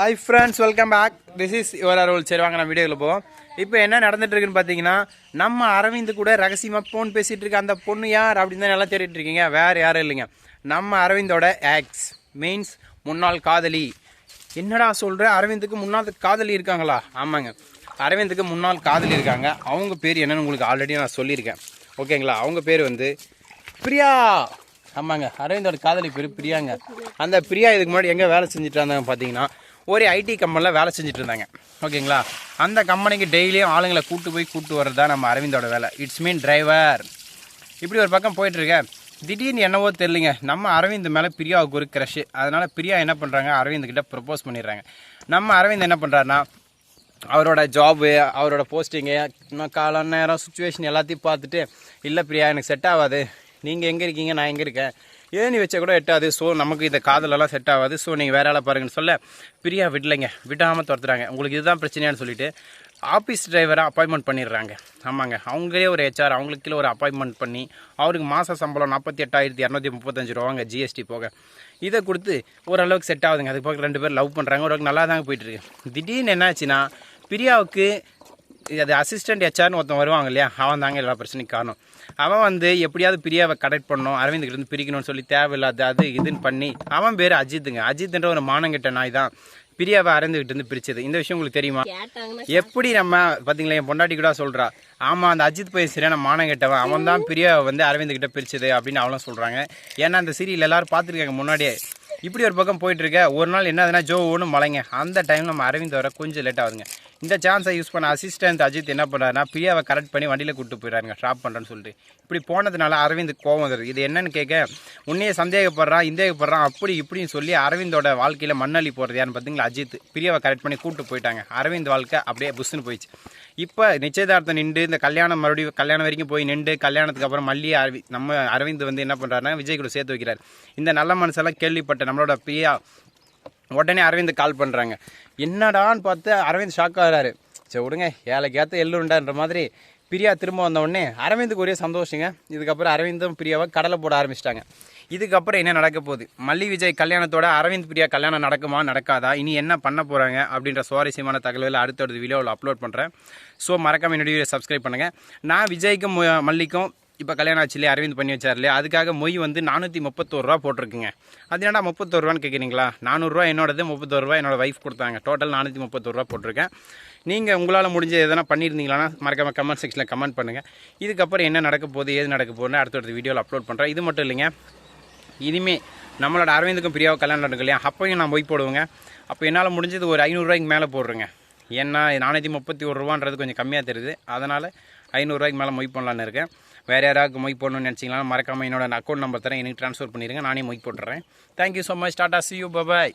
Hi friends welcome back this is your Arul சரி வாங்க நம்ம வீடியோவில் போவோம். இப்போ என்ன நடந்துட்டு இருக்குன்னு பார்த்தீங்கன்னா நம்ம அரவிந்த் கூட ரகசியமாக ஃபோன் பேசிகிட்டு இருக்க அந்த பொண்ணு யார் அப்படின்னு தான் நல்லா தேடிட்டு இருக்கீங்க. வேறு யாரும் இல்லைங்க. நம்ம அரவிந்தோட ஆக்ஸ் மீன்ஸ் முன்னாள் காதலி. என்னடா சொல்கிற அரவிந்துக்கு முன்னாள் காதலி இருக்காங்களா? ஆமாங்க. அரவிந்துக்கு முன்னாள் காதலி இருக்காங்க. அவங்க பேர் என்னன்னு உங்களுக்கு ஆல்ரெடி நான் சொல்லியிருக்கேன். ஓகேங்களா? அவங்க பேர் வந்து பிரியா. ஆமாங்க. அரவிந்தோட காதலி பேர் பிரியாங்க. அந்த பிரியா இதுக்கு முன்னாடி எங்கே வேலை செஞ்சுட்டு இருந்தாங்க பார்த்தீங்கன்னா ஒரு ஐடி கம்பெனியில் வேலை செஞ்சுட்டு இருந்தாங்க ஓகேங்களா? அந்த கம்பெனிக்கு டெய்லியும் ஆளுங்களை கூட்டு போய் கூட்டு வர்றது தான் நம்ம அரவிந்தோட வேலை. இட்ஸ் மீன் டிரைவர் இப்படி ஒரு பக்கம் போயிட்டுருக்கேன் திடீர்னு என்னவோ தெரிலிங்க நம்ம அரவிந்த் மேலே பிரியாவுக்கு ஒரு க்ரஷ் அதனால் பிரியா என்ன பண்ணுறாங்க அரவிந்த்கிட்ட ப்ரப்போஸ் பண்ணிடுறாங்க. நம்ம அரவிந்த் என்ன பண்ணுறாருனா அவரோட ஜாபு அவரோட போஸ்டிங்கு இன்னும் காலம் நேரம் சுச்சுவேஷன் எல்லாத்தையும் பார்த்துட்டு இல்லை பிரியா எனக்கு செட் ஆகாது. நீங்கள் எங்கே இருக்கீங்க நான் எங்கே இருக்கேன்? ஏணி வச்சா கூட எட்டாது. ஸோ நமக்கு இந்த காதலெல்லாம் செட் ஆகாது. ஸோ நீங்கள் வேற ஆளை பாருங்கன்னு சொல்ல பிரியா விடலைங்க. விடாமல் துரத்துறாங்க. உங்களுக்கு இதுதான் பிரச்சனையான்னு சொல்லிட்டு ஆஃபீஸ் டிரைவரை அப்பாயின்மெண்ட் பண்ணிடுறாங்க. ஆமாங்க. அவங்களே ஒரு ஹெச்ஆர் அவங்களுக்கு கீழே ஒரு அப்பாயின்மெண்ட் பண்ணி அவருக்கு மாத சம்பளம் நாற்பத்தி எட்டாயிரத்தி இரநூத்தி முப்பத்தஞ்சு ரூபாங்க ஜிஎஸ்டி போக. இதை கொடுத்து ஓரளவுக்கு செட் ஆகுதுங்க. அதுக்கு பக்கம் ரெண்டு பேர் லவ் பண்ணுறாங்க ஓரளவுக்கு நல்லா தாங்க போயிட்டுருக்கு திடீர்னு என்னாச்சுன்னா பிரியாவுக்கு அது அசிஸ்டன்ட் ஹெச்ஆர்னு ஒருத்தன் வருவாங்க இல்லையா அவன் தாங்க எல்லா பிரச்சனைக்கும் காரணம் அவன் வந்து எப்படியாவது பிரியாவை கரெக்ட் பண்ணணும் அரவிந்த் இருந்து பிரிக்கணும்னு சொல்லி தேவையில்லாத அது இதுன்னு பண்ணி அவன் பேர் அஜித்துங்க. அஜித்ன்ற ஒரு மானங்கிட்ட நாய் தான் பிரியாவை அரவிந்த் இருந்து பிரிச்சது. இந்த விஷயம் உங்களுக்கு தெரியுமா? எப்படி நம்ம பார்த்தீங்களா என் பொண்டாட்டி கூட சொல்றா ஆமா அந்த அஜித் போய் சரியான மானம் கெட்டவன் அவன் தான் பிரியாவை வந்து அரவிந்த் கிட்ட பிரிச்சது அப்படின்னு அவளும் சொல்றாங்க. ஏன்னா அந்த சீரியல் எல்லாரும் பார்த்துருக்காங்க முன்னாடியே. இப்படி ஒரு பக்கம் போயிட்டு இருக்க. ஒரு நாள் என்ன ஆகுதுன்னா ஜோ ஒன்று மலைங்க. அந்த டைம் நம்ம அரவிந்த் வர கொஞ்சம் லேட் ஆகுதுங்க. இந்த சான்ஸை யூஸ் பண்ண அசிஸ்டன்ட் அஜித் என்ன பண்ணுறாருனா பிரியாவை கரெக்ட் பண்ணி வண்டியில் கூப்பிட்டு போயிடுறாருங்க ஷாப் பண்ணுறேன்னு சொல்லிட்டு. இப்படி போனதுனால அரவிந்த் கோவம் வருது. இது என்னன்னு கேட்க உன்னையே சந்தேகப்படுறான் இந்தேகப்படுறான் அப்படி இப்படின்னு சொல்லி அரவிந்தோட வாழ்க்கையில் மண்ணள்ளி போகிறது யாருன்னு பார்த்தீங்களா அஜித். பிரியாவை கரெக்ட் பண்ணி கூப்பிட்டு போயிட்டாங்க. அரவிந்த் வாழ்க்கை அப்படியே புஷ்னு போயிடுச்சு. இப்போ நிச்சயதார்த்தம் நின்று இந்த கல்யாணம் மறுபடியும் கல்யாணம் வரைக்கும் போய் நின்று கல்யாணத்துக்கு அப்புறம் மல்லி அரவி நம்ம அரவிந்த் வந்து என்ன பண்ணுறாருன்னா விஜய் கூட சேர்த்து வைக்கிறார். இந்த நல்ல மனசெல்லாம் கேள்விப்பட்ட நம்மளோட பிரியா உடனே அரவிந்த் கால் பண்ணுறாங்க என்னடான்னு பார்த்து அரவிந்த் ஷாக் ஆகிறாரு. சரி விடுங்க ஏழைக்கேற்ற எள்ளுண்டான்ற மாதிரி பிரியா திரும்ப வந்தவுடனே அரவிந்துக்கு ஒரே சந்தோஷங்க. இதுக்கப்புறம் அரவிந்தும் பிரியாவை கடலை போட ஆரம்பிச்சிட்டாங்க. இதுக்கப்புறம் என்ன நடக்க போகுது? மல்லி விஜய் கல்யாணத்தோட அரவிந்த் பிரியா கல்யாணம் நடக்குமா நடக்காதா? இனி என்ன பண்ண போகிறாங்க அப்படின்ற சுவாரஸ்யமான தகவல்களை அடுத்தடுத்த வீடியோவில் அப்லோட் பண்ணுறேன் ஸோ மறக்காம என்னுடைய வீடியோ சப்ஸ்கிரைப் பண்ணுங்கள் நான் விஜய்க்கும் மு- மல்லிக்கும் இப்போ கல்யாணம் ஆச்சு இல்லையா? அரவிந்த் பண்ணி வச்சார் இல்லையா? அதுக்காக மொய் வந்து நானூற்றி முப்பத்தோரு ரூபா போட்டிருக்குங்க. அது என்னடா முப்பத்தோருவான்னு கேட்குறீங்களா நானூறுரூவா என்னோடது முப்பத்தோரு ரூபா என்னோட கொடுத்தாங்க. டோட்டல் நானூற்றி முப்பத்தோரு ரூபா போட்டிருக்கேன். நீங்கள் உங்களால் முடிஞ்ச எதனா பண்ணியிருந்தீங்களான்னா மறக்காம கமெண்ட் செக்ஷனில் கமெண்ட் பண்ணுங்கள் இதுக்கப்புறம் என்ன நடக்க போகுது ஏது நடக்க போகுதுன்னு அடுத்தடுத்த வீடியோவில் அப்லோட் பண்ணுறேன் இது மட்டும் இல்லைங்க. இனிமே நம்மளோட அரவிந்துக்கும் பிரியாவும் கல்யாணம் நடக்கும் இல்லையா? அப்பையும் நான் போய் போடுவேங்க. அப்போ என்னால் முடிஞ்சது ஒரு ஐநூறுரூவாய்க்கு மேலே போடுறேங்க. ஏன்னா நானூற்றி முப்பத்தி ஒரு ரூபான்றது கொஞ்சம் கம்மியாக தெரியுது. அதனால் ஐநூறுரூவாய்க்கு மேலே மொய் பண்ணலான்னு இருக்கேன். வேறு யாராவது மொய் போடணும்னு நினச்சிங்களா மறக்காமல் என்னோட அக்கௌண்ட் நம்பர் தரேன். எனக்கு ட்ரான்ஸ்ஃபர் பண்ணிடுங்க நானே மொய் போட்டுறேன். Thank you so much tata see you bye bye